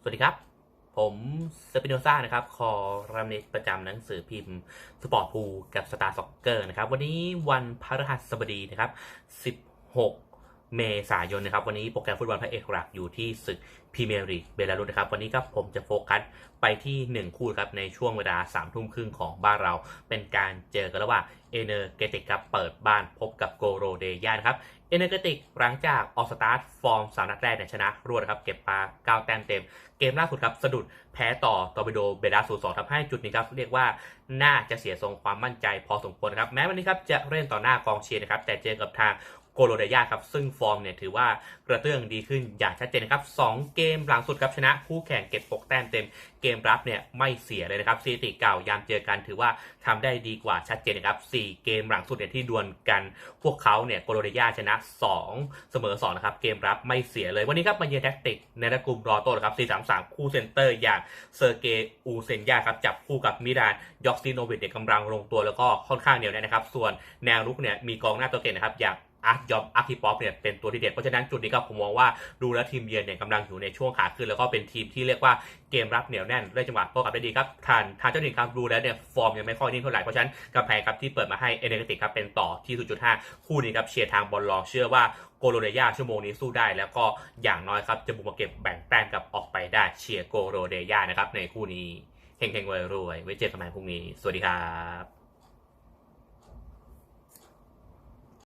สวัสดีครับ ผมสปิโนซ่านะครับ คอรัมเนสประจำหนังสือพิมพ์สปอร์ตพูกับสตาร์ซ็อกเกอร์นะครับ วันนี้วันพฤหัสบดีนะครับ 16 เมษายนนะครับวันนี้โปรแกรมฟุตบอลพระเอกหลักอยู่ที่ศึกพรีเมียร์ลีกเบลารุสนะครับวันนี้ครับผมจะโฟกัสไปที่ 1 คู่ครับในช่วงเวลา3ทุ่มครึ่งของบ้านเรา เป็นการเจอกันระหว่างเอเนอร์เกติกครับเปิดบ้านพบกับโกโรเดย่านะครับเอเนอร์เกติกหลังจากออกสตาร์ทฟอร์มสามนัดแรกเนี่ยชนะรวดนะครับเก็บมา9แต้มเต็ม เกมล่าสุดครับสะดุดแพ้ต่อตอร์ปิโดเบดาสูสองทำให้จุดนี้ครับเรียกว่าน่าจะเสียทรงความมั่นใจพอสมควรครับแม้วันนี้ครับจะเล่นต่อหน้ากองเชียร์นะครับแต่เจอกับทาง โกโรเดยาครับ ซึ่งฟอร์มเนี่ยถือว่ากระเตื้องดีขึ้นอย่างชัดเจนครับ2เกมหลังสุดครับชนะคู่แข่งเก็บ6แต้มเต็ม เกมรับเนี่ยไม่เสียเลยนะครับสถิติเก่ายามเจอกันถือว่าทำได้ดีกว่าชัดเจนนะครับ4เกมหลังสุดเนี่ยที่ดวลกัน พวกเขาเนี่ยโกโรเดยาชนะ 2 เสมอ2นะครับเกมรับไม่เสียเลยวันนี้ครับมาเยือนแท็กติกในระกลุ่มรอโต้ครับ4-3-3 คู่เซนเตอร์อย่างเซอร์เกอูเซนยาครับจับคู่กับมิรานยอกซิโนวิดเนี่ยกำลังลงตัวแล้วก็ค่อนข้างเหนียวแน่นนะครับ ส่วนแนวรุกเนี่ยมีกองหน้าตัวเก่งนะครับอย่าง อาร์ตยอมอาร์คิปอปเนี่ยเป็นตัวที่เด็ดเพราะฉะนั้นจุดนี้ครับผมมองว่าดูแล้วทีมเยือนเนี่ยกำลังอยู่ในช่วงขาขึ้น แล้วก็เป็นทีมที่เรียกว่าเกมรับเหนียวแน่นได้จังหวะโต้กลับได้ดีครับทานทานเจ้าหญิงครับดูแล้วเนี่ยฟอร์มยังไม่ค่อยนิ่งเท่าไหร่เพราะฉะนั้นกำแพงครับที่เปิดมาให้เอเนกติกครับเป็นต่อที่ 0.5 คู่นี้ครับเชียร์ทางบอลลองเชื่อว่าโกโรเดย่าชั่วโมงนี้สู้ได้ แล้วก็อย่างน้อยครับจะบุกมาเก็บแบ่งแต้มกับออกไปได้เชียร์โกโรเดย่านะครับในคู่นี้เฮงๆรวยๆไว้เจอกันใหม่พรุ่งนี้ สวัสดีครับ